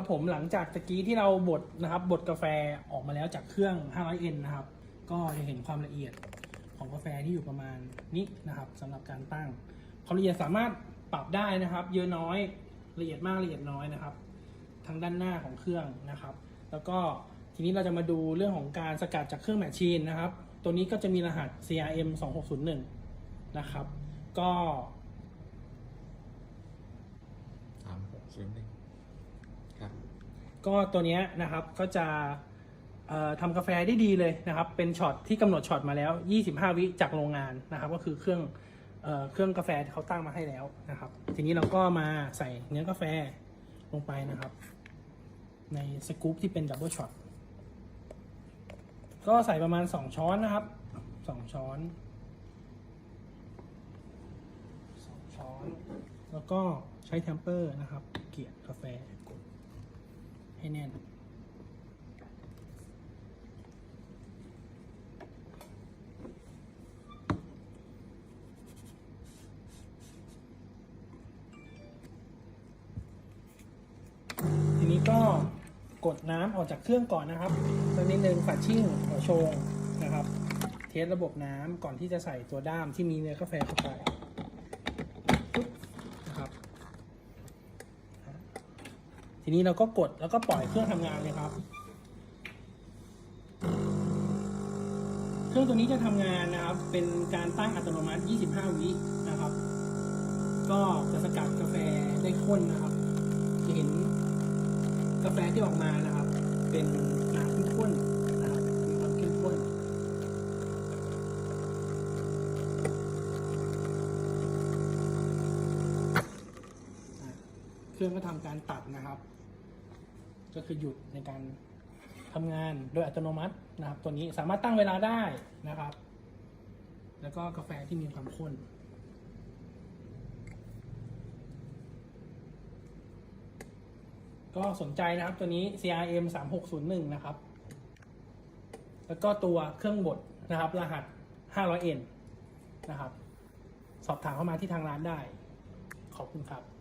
ครับผมหลังจากตะกี้ที่เราบดนะครับบดกาแฟออกมาแล้วจากเครื่อง 500N นะครับ ก็จะเห็นความละเอียดของกาแฟที่อยู่ประมาณนี้นะครับสำหรับการตั้งความละเอียดสามารถปรับได้นะครับ เยอะน้อยละเอียดมากละเอียดน้อยนะครับ ทางด้านหน้าของเครื่องนะครับ แล้วก็ทีนี้เราจะมาดูเรื่องของการสกัดจากเครื่องแมชชีนนะครับ ตัวนี้ก็จะมีรหัส CRM 2601นะครับ ก็สามหกศูนย์หนึ่ง ก็ตัวนี้นะครับก็จะทำกาแฟได้ดีเลยนะครับ เป็นช็อตที่กำหนดช็อตมาแล้ว 25 วิจากโรงงานนะครับ ก็คือเครื่องเออเครื่องกาแฟที่เขาตั้งมาให้แล้วนะครับ ทีนี้เราก็มาใส่เนื้อกาแฟลงไปนะครับ ในสกู๊ปที่เป็นดับเบิลช็อตก็ใส่ประมาณ 2 ช้อนนะครับ 2 ช้อน 2 ช้อน แล้วก็ใช้แทมเปอร์นะครับ เกลี่ยกาแฟ ให้แน่น ทีนี้ก็กดน้ำออกจากเครื่องก่อนนะครับสักนิดนึงฝาชิ่งหัวโชงนะครับ เทสระบบน้ำก่อนที่จะใส่ตัวด้ามที่มีเนื้อกาแฟเข้าไปบนะครับ ทีนี้เราก็กดแล้วก็ปล่อยเครื่องทำงานเลยครับ เครื่องตัวนี้จะทำงานนะครับ เป็นการตั้งอัตโนมัติ 25 วินะครับ ก็จะสกัดกาแฟได้ข้นนะครับ จะเห็นกาแฟที่ออกมานะครับ เป็นน้ำข้มข้นนะครับมีความเข้มข้นเครื่องก็ทำการตัดนะครับ ก็คือหยุดในการทำงานโดยอัตโนมัตินะครับ ตัวนี้สามารถตั้งเวลาได้นะครับ แล้วก็กาแฟที่มีความข้นก็สนใจนะครับตัวนี้ CRM 3601 นะครับ แล้วก็ตัวเครื่องบดนะครับ รหัส 500N นะครับ สอบถามเข้ามาที่ทางร้านได้ ขอบคุณครับ